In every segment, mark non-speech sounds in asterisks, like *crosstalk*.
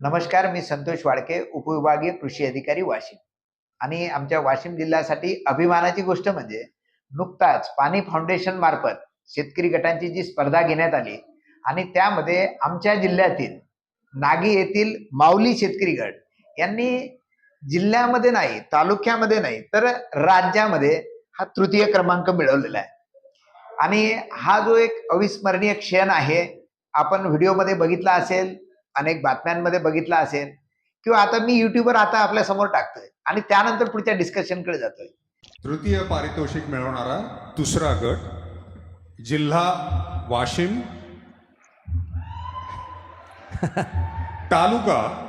नमस्कार मी संतोष वाडके उपविभागीय कृषी अधिकारी वाशिम. आणि आमच्या वाशिम जिल्ह्यासाठी अभिमानाची गोष्ट म्हणजे नुकताच पाणी फाउंडेशन मार्फत शेतकरी गटांची जी स्पर्धा घेण्यात आली आणि त्यामध्ये आमच्या जिल्ह्यातील नागी येथील माऊली शेतकरी गट यांनी जिल्ह्यामध्ये नाही तालुक्यामध्ये नाही तर राज्यामध्ये हा तृतीय क्रमांक मिळवलेला आहे. आणि हा जो एक अविस्मरणीय क्षण आहे आपण व्हिडिओमध्ये बघितला असेल अनेक बातम्यांमध्ये बघितला असेल किंवा आता मी युट्यूबवर आता आपल्यासमोर टाकतोय आणि त्यानंतर पुढच्या डिस्कशनकडे जातोय. तृतीय पारितोषिक मिळवणारा दुसरा गट जिल्हा वाशिम. तालुका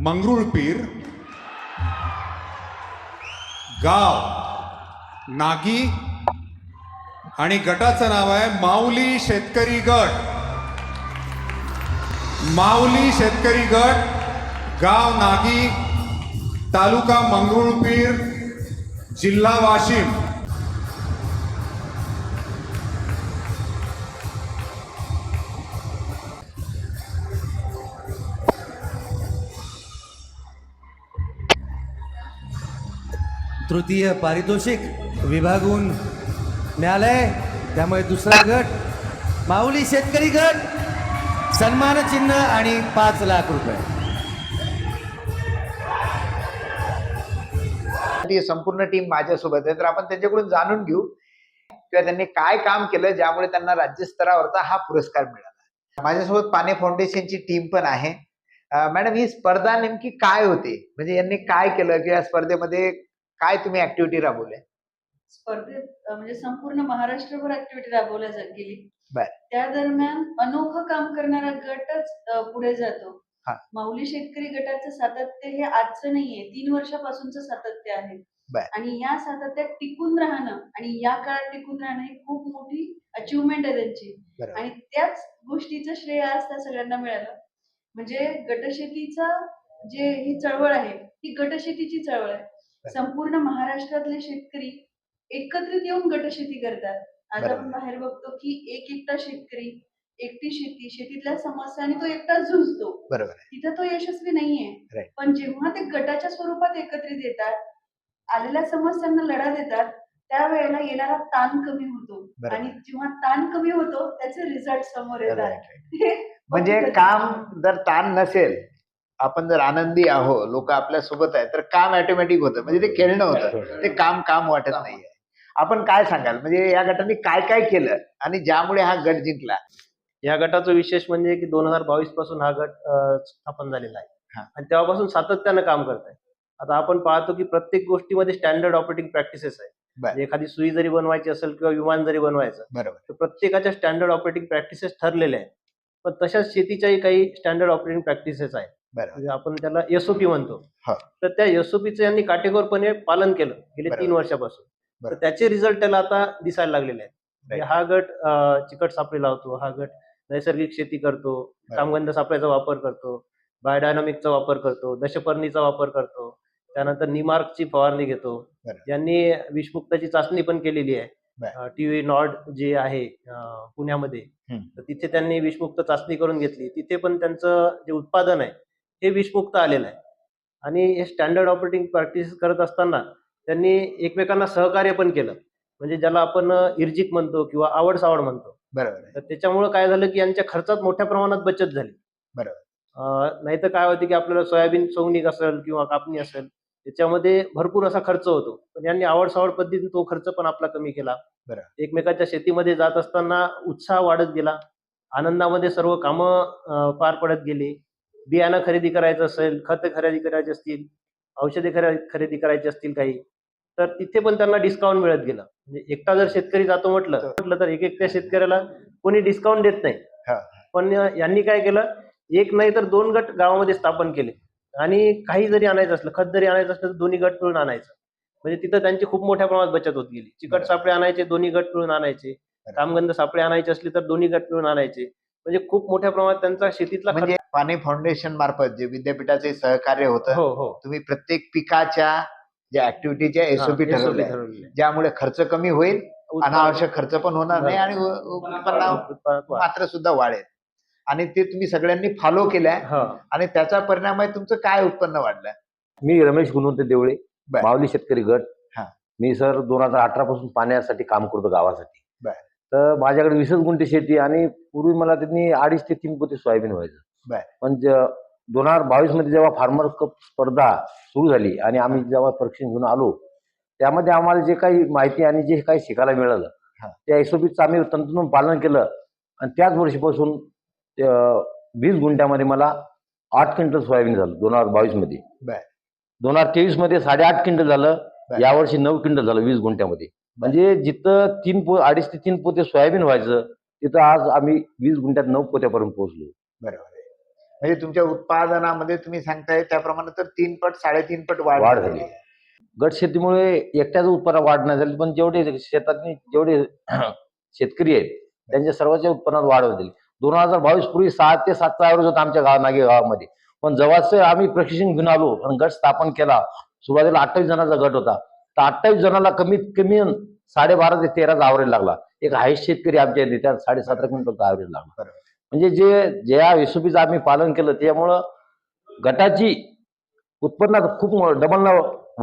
मंगरुळपीर गाव नागी. आणि गटाचं नाव आहे माऊली शेतकरी गट. माऊली शेतकरी गट गाव नागी तालुका मंगरुळपीर जिल्हा वाशिम. तृतीय पारितोषिक विभागून मिळालंय त्यामुळे दुसरा गट माऊली शेतकरी गट. सन्मान चिन्ह आणि पाच लाख रुपये. संपूर्ण टीम माझ्यासोबत आहे. तर आपण त्यांच्याकडून जाणून घेऊ किंवा त्यांनी काय काम केलं ज्यामुळे त्यांना राज्यस्तरावरचा हा पुरस्कार मिळाला. माझ्यासोबत पाने फाउंडेशनची टीम पण आहे. मॅडम ही स्पर्धा नेमकी काय होती? म्हणजे यांनी काय केलं किंवा स्पर्धेमध्ये काय तुम्ही ऍक्टिव्हिटी राबवल्या? स्पर्धेत म्हणजे संपूर्ण महाराष्ट्रभर ऍक्टिव्हिटी राबवल्या गेली. बर. त्या दरम्यान अनोखं काम करणारा गटच अ, पुढे जातो. हा. माऊली शेतकरी गटाचं सातत्य हे आजचं नाहीये. तीन वर्षापासूनचं सातत्य आहे. आणि या सातत्यात टिकून राहणं आणि या काळात टिकून राहणं ही खूप मोठी अचिव्हमेंट आहे त्यांची. बरोबर. आणि त्याच गोष्टीचं श्रेय आज त्या सगळ्यांना मिळालं. म्हणजे गटशेतीचा जे ही चळवळ आहे ही गटशेतीची चळवळ आहे. संपूर्ण महाराष्ट्रातले शेतकरी एकत्रित येऊन गटशेती करतात. आज. आपण बाहेर बघतो की एक एकटा शेतकरी एकटी शेती शेतीतल्या समस्या आणि तो एकटाच झुंजतो बरोबर आहे. तिथं तो यशस्वी नाहीये Right. पण जेव्हा ते गटाच्या स्वरूपात एकत्रित येतात आलेल्या समस्यांना लढा देतात त्यावेळेला येणारा ताण कमी होतो बरोबर. आणि जेव्हा ताण कमी होतो त्याचे रिझल्ट समोर येतात Right, right. हे म्हणजे काम जर ताण नसेल आपण जर आनंदी आहो लोक आपल्यासोबत आहेत तर काम ऑटोमॅटिक होतं म्हणजे ते खेळणं होतं ते काम काम वाटत नाहीये आपण काय सांगाल? म्हणजे या गटाने काय काय केलं आणि ज्यामुळे हा गट जिंकला? या गटाचं विशेष म्हणजे की दोन हजार बावीसपासून हा गट स्थापन झालेला. आहे. आणि तेव्हापासून सातत्यानं काम करत आहे. आता आपण पाहतो की प्रत्येक गोष्टीमध्ये स्टँडर्ड ऑपरेटिंग प्रॅक्टिसेस आहे. म्हणजे एखादी सुई जरी बनवायची असेल किंवा विमान जरी बनवायचं बरोबर. तर प्रत्येकाच्या स्टँडर्ड ऑपरेटिंग प्रॅक्टिसेस ठरलेल्या आहेत. पण तशाच शेतीच्याही काही स्टँडर्ड ऑपरेटिंग प्रॅक्टिसेस आहेत. म्हणजे आपण त्याला एसओपी म्हणतो. हा. तर त्या एसओपीचं यांनी काटेकोरपणे पालन केलं गेले. तीन वर्षापासून. तर. त्याचे रिझल्ट त्याला आता दिसायला लागलेले आहेत म्हणजे. हा गट चिकट सापळी लावतो हा गट नैसर्गिक शेती करतो कामगंध सापळ्याचा वापर करतो बायोडायनामिकचा वापर करतो दशपर्णीचा वापर करतो त्यानंतर निमार्कची फवारणी घेतो. यांनी विषमुक्ताची चाचणी पण केलेली. आहे टीव्ही नॉर्ड जे आहे पुण्यामध्ये. तर तिथे त्यांनी विषमुक्त चाचणी करून घेतली तिथे पण त्यांचं जे उत्पादन आहे हे विषमुक्त आलेलं आहे आणि हे स्टँडर्ड ऑपरेटिंग प्रॅक्टिस करत असताना त्यांनी एकमेकांना सहकार्य पण केलं. म्हणजे ज्याला आपण इर्जिक म्हणतो किंवा आवड सावड म्हणतो. बरोबर. तर त्याच्यामुळं काय झालं की यांच्या खर्चात मोठ्या प्रमाणात बचत झाली. बरोबर. नाहीतर काय होते की आपल्याला सोयाबीन सोंगणीक असेल किंवा कापणी असेल त्याच्यामध्ये भरपूर असा खर्च होतो. पण यांनी आवड सावड पद्धतीने तो खर्च पण आपला कमी केला. बरोबर. एकमेकाच्या शेतीमध्ये जात असताना उत्साह वाढत गेला. आनंदामध्ये सर्व कामं पार पडत गेली. बियाणं खरेदी करायचं असेल खत खरेदी करायची असतील औषधे खरे खरेदी करायची असतील काही तर तिथे पण त्यांना डिस्काउंट मिळत गेलं. म्हणजे एकटा जर शेतकरी जातो म्हटलं म्हटलं तर एक एकट्या शेतकऱ्याला कोणी डिस्काउंट देत नाही. पण यांनी काय केलं एक नाही तर दोन गट गावामध्ये स्थापन केले. आणि काही जरी आणायचं असलं खत जरी आणायचं असलं तर दोन्ही गट मिळून आणायचं. म्हणजे तिथं त्यांची खूप मोठ्या प्रमाणात बचत होत गेली. चिकट. सापळे आणायचे दोन्ही गट मिळून आणायचे. कामगंध सापळे आणायचे असले तर दोन्ही गट मिळून आणायचे. म्हणजे खूप मोठ्या प्रमाणात त्यांचा शेतीतला म्हणजे पाणी फाउंडेशन मार्फत जे विद्यापीठाचे सहकार्य होतं हो हो. तुम्ही प्रत्येक पिकाच्या ज्या ऍक्टिव्हिटीच्या एसओपी ठरवल्या. ज्यामुळे खर्च कमी होईल अनावश्यक खर्च पण होणार नाही आणि उत्पन्न. मात्र सुद्धा वाढेल आणि ते तुम्ही सगळ्यांनी फॉलो केलंय आणि त्याचा परिणाम आहे तुमचं काय उत्पन्न वाढलं मी रमेश गुणवंत देवळे. माऊली शेतकरी गट हा. मी सर दोन हजार अठरा पासून पाण्यासाठी काम करतो गावासाठी. तर माझ्याकडे वीसच गुंठे शेती आणि पूर्वी मला त्यांनी अडीच ते तीन पोते सोयाबीन व्हायचं. पण दोन हजार बावीसमध्ये जेव्हा फार्मर कप स्पर्धा सुरू झाली आणि आम्ही जेव्हा परीक्षण घेऊन आलो त्यामध्ये आम्हाला जे काही माहिती आणि जे काही शिकायला मिळालं. त्या एसओपीचं आम्ही तंतोतंत पालन केलं. आणि त्याच वर्षीपासून वीस गुंठ्यामध्ये मला आठ क्विंटल सोयाबीन झालं दोन हजार बावीसमध्ये. दोन हजार तेवीसमध्ये साडेआठ क्विंटल झालं. यावर्षी नऊ क्विंटल झालं वीस गुंठ्यामध्ये. म्हणजे जिथं तीन पो अडीच ते तीन पोते सोयाबीन व्हायचं तिथं आज आम्ही वीस गुंठ्यात नऊ पोत्यापर्यंत पोहोचलो. बरोबर. म्हणजे तुमच्या उत्पादनामध्ये तुम्ही सांगताय त्याप्रमाणे तर तीन पट साडेतीन पट वाढ वाढ झाली. गट शेतीमुळे एकट्याच उत्पन्न वाढ नाही झाली पण जेवढे शेतातनी जेवढे *clears throat* शेतकरी आहेत त्यांच्या सर्वांच्या उत्पन्नात वाढ झाली दोन हजार बावीस पूर्वी सहा ते सातचा ॲव्हरेज होता आमच्या गाव नागे गावामध्ये. पण जेव्हाच आम्ही प्रशिक्षण घेऊन आलो आणि गट स्थापन केला. सुरुवातीला अठ्ठावीस जणांचा गट होता. तर अठ्ठावीस जणांना कमीत कमी साडेबारा ते तेराचा ॲव्हरेज लागला. एक हायस्ट शेतकरी आमच्या इथे त्यात साडेसतरा क्विंटलचा ॲव्हरेज लागला. म्हणजे जे ज्या एसओपीचं आम्ही पालन केलं त्यामुळं गटाची उत्पन्नात खूप डबल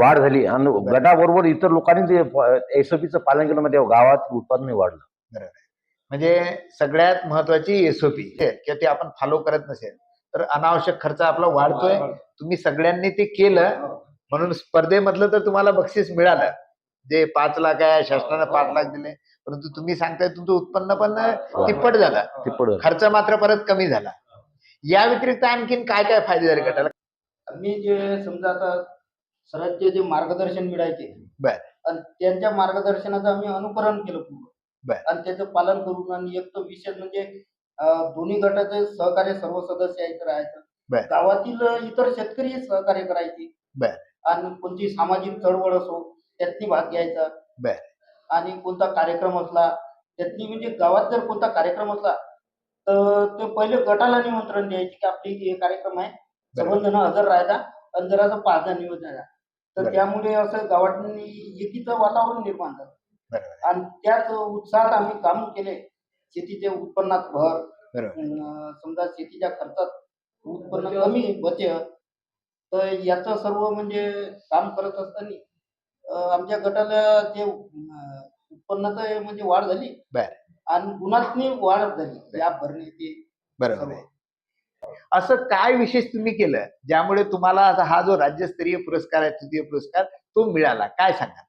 वाढ झाली. आणि गटाबरोबर इतर लोकांनी ते एसओपीचं पालन केलं म्हणजे गावात उत्पादन वाढलं. म्हणजे सगळ्यात महत्वाची एसओपी किंवा ते आपण फॉलो करत नसेल तर अनावश्यक खर्च आपला वाढतोय. तुम्ही सगळ्यांनी ते केलं म्हणून स्पर्धेमधलं तर तुम्हाला बक्षीस मिळालं. जे पाच लाख आहे शासनानं पाच लाख दिले. परंतु तुम्ही सांगताय तुमचं उत्पन्न पण तिप्पट झालं ते पडलं खर्च मात्र परत कमी झाला या व्यतिरिक्त आणखीन काय काय फायदे झाले गटाला आम्ही जे समजा आता सरांचे जे मार्गदर्शन मिळायचे बर. आणि त्यांच्या मार्गदर्शनाचं आम्ही अनुकरण केलं पूर्ण बर. आणि त्याचं पालन करून आणि एक तर विशेष म्हणजे अं, दोन्ही गटाचे सहकार्य सर्व सदस्य बर. राहायचं गावातील इतर शेतकरी सहकार्य करायचे बर. आणि कोणती सामाजिक चळवळ असो त्यातनी भाग घ्यायचा बर. आणि कोणता कार्यक्रम असला त्यातनी म्हणजे गावात जर कोणता कार्यक्रम असला तर ते पहिले गटाला निमंत्रण द्यायचे की आपली हे कार्यक्रम आहे. सर्वजण हजर राहायचा आणि जरासं पाच निवड झाला तर. त्यामुळे असं गावात एकीचं वातावरण निर्माण झालं. आणि त्याच उत्साहात आम्ही काम केले. शेतीच्या उत्पन्नात भर समजा शेतीच्या खर्चात उत्पन्न कमी बचत तर याचं सर्व म्हणजे काम करत असताना आमच्या गटाला ते अं, उत्पन्नाचं म्हणजे वाढ झाली. बर. आणि गुणातनी वाढ झाली. या भरणे ते बरोबर. आहे असं काय विशेष तुम्ही केलं ज्यामुळे तुम्हाला आता हा जो राज्यस्तरीय पुरस्कार आहे तृतीय पुरस्कार तो मिळाला? काय सांगा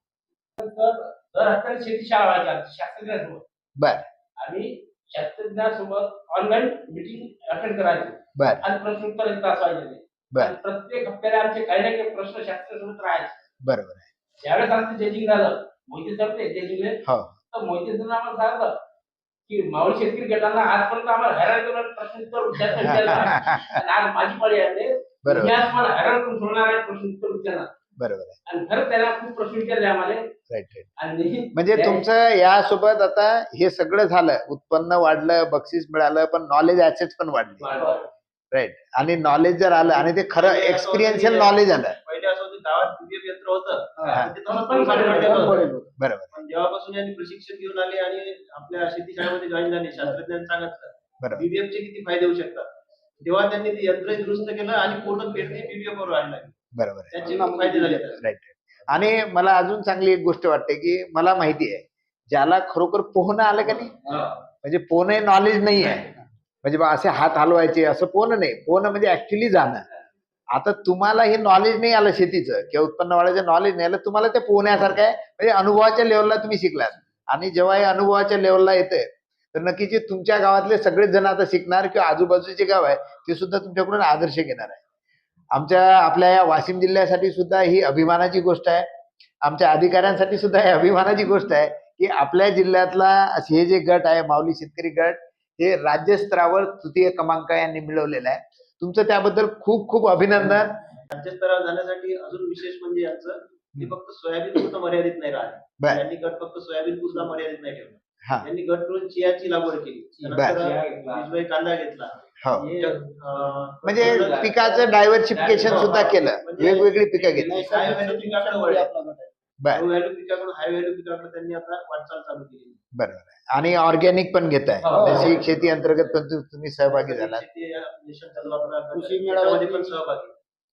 तर आता शेती शाळा व्हायच्या शास्त्रज्ञांसोबत. बर. आणि शास्त्रज्ञांसोबत ऑनलाईन मिटिंग अटेंड करायची. बर. आणि प्रश्नोत्तर तास व्हायचे बर. प्रत्येक हप्त्याला आमचे काही ना काही प्रश्न शास्त्रसोबत राहायचे. बरोबर आहे. ज्यावेळेस आमचं जजिंग झालं मोहिते ते हो. तर मोहिते सर आम्हाला सांगितलं की मावळ शेतकरी गटांना आजपर्यंत आम्हाला हैराण प्रश्नोत्तर विचारता *laughs* आणि आज माझी पाळी बरोबर. हैराण करून सोडणार आहे प्रश्नोत्तर विचारणार बरोबर आहे. आणि खरंच त्याला खूप प्रश्न विचारले आम्हाला. राईट राईट आणि म्हणजे तुमचं यासोबत आता हे सगळं झालं. उत्पन्न वाढलं बक्षीस मिळालं पण नॉलेज ऍसेट पण वाढले. वाढ- राईट आणि नॉलेज जर आलं आणि ते खरं एक्सपिरियन्शियल नॉलेज आलं. गावात बीबीएफ यंत्र होतं हा. ते पण साडेआठला होतं. बरोबर. पण जेव्हापासून यांनी प्रशिक्षण घेऊन आले आणि आपल्या शेती शाळेमध्ये जॉईन झाले शास्त्रज्ञांनी सांगितलं बरोबर. BBF चे किती फायदे होऊ शकतात? तेव्हा त्यांनी ते यंत्र दुरुस्त केलं आणि पूर्ण पेरणी बीबीएफ वर लागली बरोबर आहे. त्याचे खूप फायदे झाले. त्याला. राईट आणि मला अजून चांगली एक गोष्ट वाटते की मला माहिती आहे ज्याला खरोखर पोहणं आलं का नाही? म्हणजे पोहणं नॉलेज नाही आहे म्हणजे बा असे हात हलवायचे असं पोहणं नाही. पोहणं म्हणजे ऍक्च्युली जाणं. आता तुम्हाला हे नॉलेज नाही आलं शेतीचं किंवा उत्पन्न वाढायचं नॉलेज नाही आलं तुम्हाला ते पोहण्यासारखं आहे. म्हणजे अनुभवाच्या लेवलला तुम्ही शिकलात. आणि जेव्हा हे अनुभवाच्या लेवलला येतंय तर नक्कीच तुमच्या गावातले सगळेच जण आता शिकणार किंवा आजूबाजूचे गाव आहे ते सुद्धा तुमच्याकडून आदर्श घेणार आहे. आमच्या आपल्या या वाशिम जिल्ह्यासाठी सुद्धा ही अभिमानाची गोष्ट आहे. आमच्या अधिकाऱ्यांसाठी सुद्धा ही अभिमानाची गोष्ट आहे की आपल्या जिल्ह्यातला हे जे गट आहे माऊली शेतकरी गट हे राज्यस्तरावर तृतीय क्रमांक यांनी मिळवलेला आहे. तुमचं त्याबद्दल खूप खूप अभिनंदन. राज्यस्तरावर जाण्यासाठी अजून विशेष म्हणजे यांचं ते फक्त सोयाबीन पुरतं मर्यादित नाही राहिले. त्यांनी गट फक्त सोयाबीन पुरता मर्यादित नाही ठेवला. हा. त्यांनी गट करून चियाची लागवड केली. कांदा घेतला. हो. म्हणजे पिकाचं डायव्हर्सिफिकेशन सुद्धा केलं. वेगवेगळी पिकं घेतली. बर. व्हॅल्यू पिकाकडून हाय व्हॅल्यू पिकाकडे त्यांनी आता वाटचाल चालू केली बरोबर आहे आणि ऑर्गॅनिक पण घेत आहे हो. नैसर्गिक शेती अंतर्गत पण तु- तुम्ही सहभागी झाला शेती या मिशन चालू आपला कृषी मेळाव्यात पण सहभागी.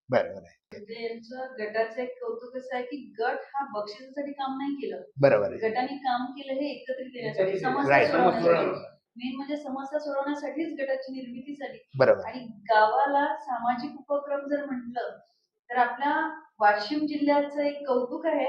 बरोबर आहे म्हणजे यांचं गटाचं एक कौतुक असं आहे की गट हा बक्षिसासाठी काम नाही केलं. बरोबर आहे. गटाने काम केलं हे एकत्रित येण्यासाठी एकत्रित समस्या Right. सोडवण्यासाठी मेन म्हणजे समस्या सोडवण्यासाठीच गटाची निर्मिती झाली बरोबर. आणि गावाला सामाजिक उपक्रम जर म्हटलं तर आपल्या वाशिम जिल्ह्याचं एक कौतुक आहे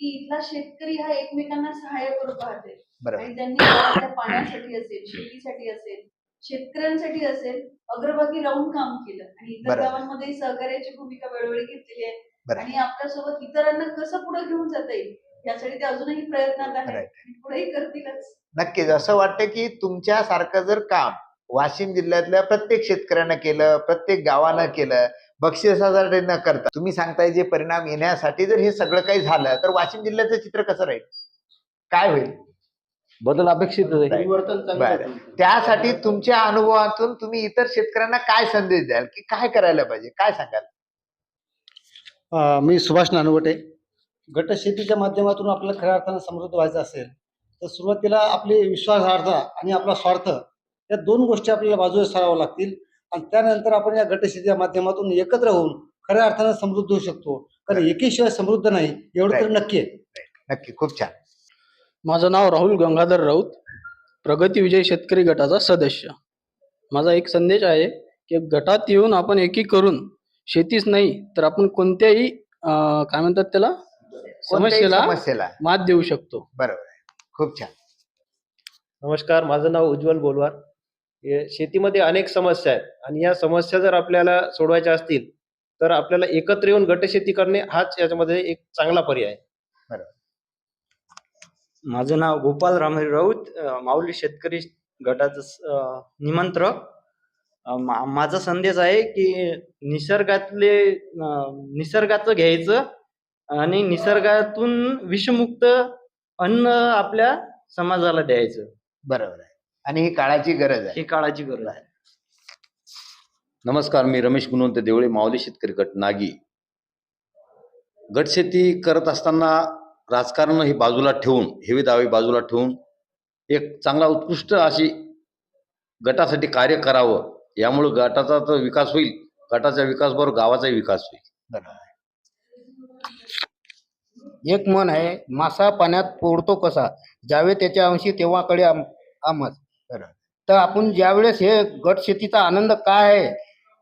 की इथला शेतकरी हा एकमेकांना सहाय्य करू पाहते बरोबर आणि त्यांनी गावाच्या पाण्यासाठी असेल शेतीसाठी असेल शेतकऱ्यांसाठी असेल अग्रभागी राहून काम केलं. आणि इतर बरोबर. गावांमध्ये सहकार्याची भूमिका वेळोवेळी घेतलेली आहे. बरोबर. आणि आपल्यासोबत इतरांना कसं पुढे घेऊन जाता येईल यासाठी ते अजूनही प्रयत्नात आहेत. Right. आणि पुढेही करतीलच. नक्कीच. असं वाटतं की तुमच्यासारखं जर काम वाशिम जिल्ह्यातल्या प्रत्येक शेतकऱ्यानं केलं प्रत्येक गावानं केलं बक्षिसासाठी न करता तुम्ही सांगताय जे परिणाम येण्यासाठी जर हे सगळं काही झालं तर वाशिम जिल्ह्याचं चित्र कसं राहील? काय होईल? बदल अपेक्षित. त्यासाठी तुमच्या अनुभवातून तुम्ही इतर शेतकऱ्यांना काय संदेश द्याल? की काय करायला पाहिजे? काय सांगाल? मी सुभाष नानवटे. गट शेतीच्या माध्यमातून आपल्याला खऱ्या अर्थानं समृद्ध व्हायचं असेल तर सुरुवातीला आपली विश्वासार्हता आणि आपला स्वार्थ या दोन गोष्टी आपल्याला बाजूला साराव्या लागतील. आणि त्यानंतर आपण या गट शेतीच्या माध्यमातून एकत्र होऊन खऱ्या अर्थानं समृद्ध होऊ शकतो. कारण एकीशिवाय समृद्ध नाही एवढं तर नक्की आहे. नक्की खूप छान. माझं नाव राहुल गंगाधर राऊत प्रगती विजय शेतकरी गटाचा सदस्य. माझा एक संदेश आहे की गटात येऊन आपण एकी करून शेतीच नाही तर आपण कोणत्याही अं, काय म्हणतात त्याला? कोणत्याही समस्येला समस्येला. मात देऊ शकतो. बरोबर आहे. खूप छान. नमस्कार माझं नाव उज्ज्वल बोलवार. शेतीमध्ये अनेक समस्या आहेत. आणि या समस्या जर आपल्याला सोडवायच्या असतील तर आपल्याला एकत्र येऊन गटशेती करणे हाच याच्यामध्ये एक चांगला पर्याय आहे. माझं नाव गोपाल रामहरी राऊत माऊली शेतकरी गटाचं मा- माझा संदेश आहे की निसर्गातले निसर्गाचं घ्यायचं आणि निसर्गातून विषमुक्त अन्न आपल्या समाजाला द्यायचं. बरोबर आहे आणि ही काळाची गरज आहे. ही काळाची गरज आहे. नमस्कार मी रमेश गुणवंत देवळे माऊली शेतकरी गट नागी. गटशेती करत असताना राजकारण ही बाजूला ठेवून हेवी दावे बाजूला ठेवून एक चांगला उत्कृष्ट अशी गटासाठी कार्य करावं यामुळे गटाचा तर विकास होईल गटाचा विकास बरोबर गावाचाही विकास होईल. एक मन आहे मासा पाण्यात पोडतो कसा? ज्यावेळी त्याच्या अंशी तेव्हाकडे आम आमच. तर आपण ज्यावेळेस हे गट शेतीचा आनंद काय आहे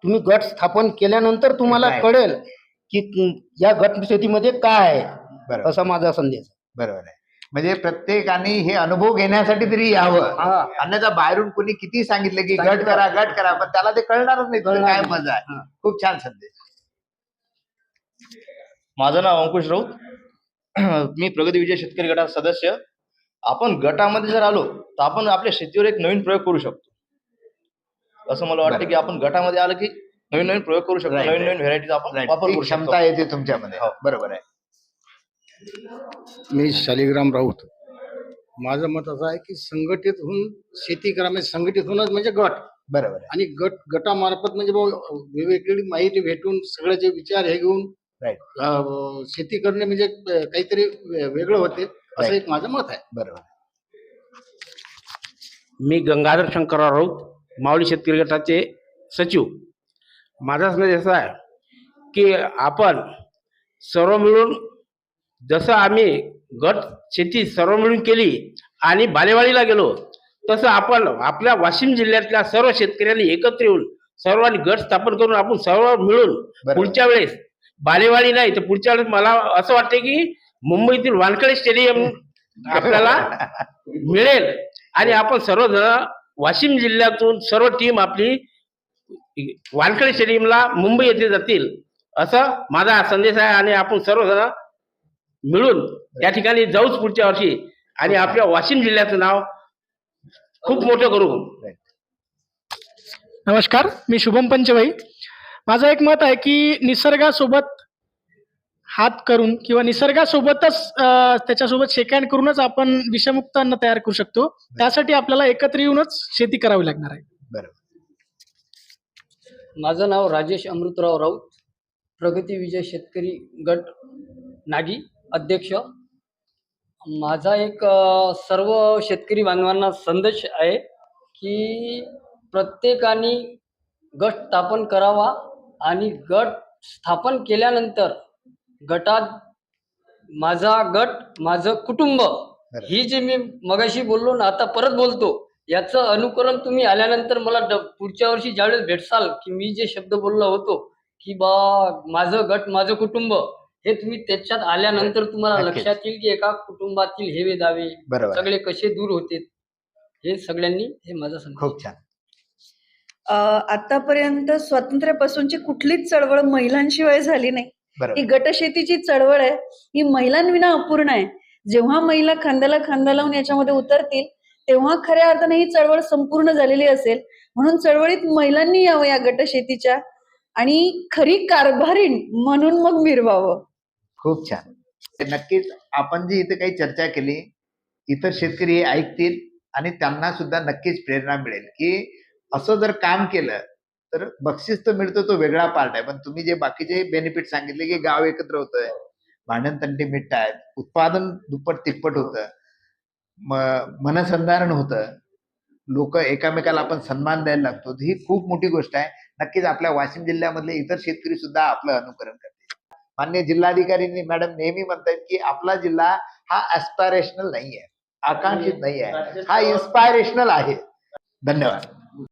तुम्ही गट स्थापन केल्यानंतर तुम्हाला काय? कळेल की या गट शेतीमध्ये काय आहे बरोबर. असा माझा संदेश बरोबर आहे. म्हणजे प्रत्येकाने हे अनुभव घेण्यासाठी तरी यावं. हा. अन्यथा बाहेरून कोणी किती सांगितलं की गट करा गट करा पण त्याला ते कळणारच नाही. काय मजा आहे. खूप छान संदेश. माझं नाव अंकुश राऊत. *clears throat* मी प्रगती विजय शेतकरी गटाचा सदस्य. आपण गटामध्ये जर आलो तर आपण आपल्या शेतीवर एक नवीन प्रयोग करू शकतो. असं मला वाटतं की आपण गटामध्ये आलं की नवीन नवीन प्रयोग करू शकतो. नवीन. नवीन व्हेरायटीचा आपण. वापर करू शकतो. क्षमता येते तुमच्यामध्ये. बरोबर आहे. मी शालिग्राम राऊत. माझं मत असं आहे की संघटित होऊन शेती करा म्हणजे संघटित होणं म्हणजे गट. बरोबर आहे. आणि गट गटामार्फत म्हणजे वेगवेगळी माहिती भेटून सगळे जे विचार हे घेऊन शेती करणे म्हणजे काहीतरी वेगळं होते. असं. एक माझं मत आहे. बरोबर. मी गंगाधर शंकरराव राऊत माऊली शेतकरी गटाचे सचिव. माझा संदेश असा आहे की आपण सर्व मिळून जसं आम्ही गट शेती सर्व मिळून केली आणि बालेवाडीला गेलो तसं आपण आपल्या वाशिम जिल्ह्यातल्या सर्व शेतकऱ्यांनी एकत्र येऊन सर्वांनी गट स्थापन करून आपण सर्व मिळून पुढच्या वेळेस बालेवाडी नाही तर पुढच्या वेळेस मला असं वाटतं की मुंबईतील वानखेडे स्टेडियम आपल्याला मिळेल. आणि आपण सर्वजण वाशिम जिल्ह्यातून सर्व टीम आपली वानखेडे स्टेडियमला मुंबई येथे जातील असं माझा संदेश आहे. आणि आपण सर्वजण मिळून या ठिकाणी जाऊच पुढच्या वर्षी. आणि आपल्या वाशिम जिल्ह्याचं नाव खूप मोठं करू. नमस्कार मी शुभम पंचवाई. माझं एक मत आहे की निसर्गासोबत हात करून किंवा निसर्गासोबतच त्याच्यासोबत शेकाण करूनच आपण विषमुक्त अन्न तयार करू शकतो. त्यासाठी आपल्याला एकत्र येऊनच शेती करावी लागणार आहे. बरोबर माझं नाव राजेश अमृतराव राऊत. प्रगती विजय शेतकरी गट नागी अध्यक्ष. माझा एक सर्व शेतकरी बांधवांना संदेश आहे की प्रत्येकाने गट स्थापन करावा आणि गट स्थापन केल्यानंतर गटात माझा गट माझं कुटुंब ही जी मी मगाशी बोललो ना आता परत बोलतो. याचं अनुकरण तुम्ही आल्यानंतर मला पुढच्या वर्षी ज्यावेळेस भेटसाल की मी जे शब्द बोललो होतो की बा माझं गट माझं कुटुंब हे तुम्ही त्याच्यात आल्यानंतर तुम्हाला. लक्षात येईल की एका कुटुंबातील हेवे दावे सगळे कसे दूर होते हे सगळ्यांनी हे माझा खूप छान. अं, आतापर्यंत स्वातंत्र्यापासूनची कुठलीच चळवळ महिलांशिवाय झाली नाही. ही गटशेतीची चळवळ आहे ही महिलांविना अपूर्ण आहे. जेव्हा महिला खांद्याला खांदा लावून याच्यामध्ये उतरतील तेव्हा खऱ्या अर्थाने ही चळवळ संपूर्ण झालेली असेल. म्हणून चळवळीत महिलांनी यावं या गटशेतीच्या आणि खरी कारभारीण म्हणून मग मिरवावं. खूप छान. नक्कीच आपण जी इथे काही चर्चा केली इतर शेतकरी ऐकतील आणि त्यांना सुद्धा नक्कीच प्रेरणा मिळेल की असं जर काम केलं तर बक्षीस तर मिळतो तो वेगळा पार्ट आहे. पण तुम्ही जे बाकीचे बेनिफिट सांगितले की गाव एकत्र होतंय भांडण तंटी आहेत उत्पादन दुप्पट तिप्पट होतं मनसंधारण होतं लोक एकामेकाला आपण सन्मान द्यायला लागतो. ही खूप मोठी गोष्ट आहे. नक्कीच आपल्या वाशिम जिल्ह्यामधले इतर शेतकरी सुद्धा आपलं अनुकरण करते मान्य जिल्हाधिकारींनी मॅडम नेहमी म्हणतात की आपला जिल्हा हा ऍस्पायरेशनल नाही आहे आकांक्षित नाही आहे हा इन्स्पायरेशनल आहे. धन्यवाद.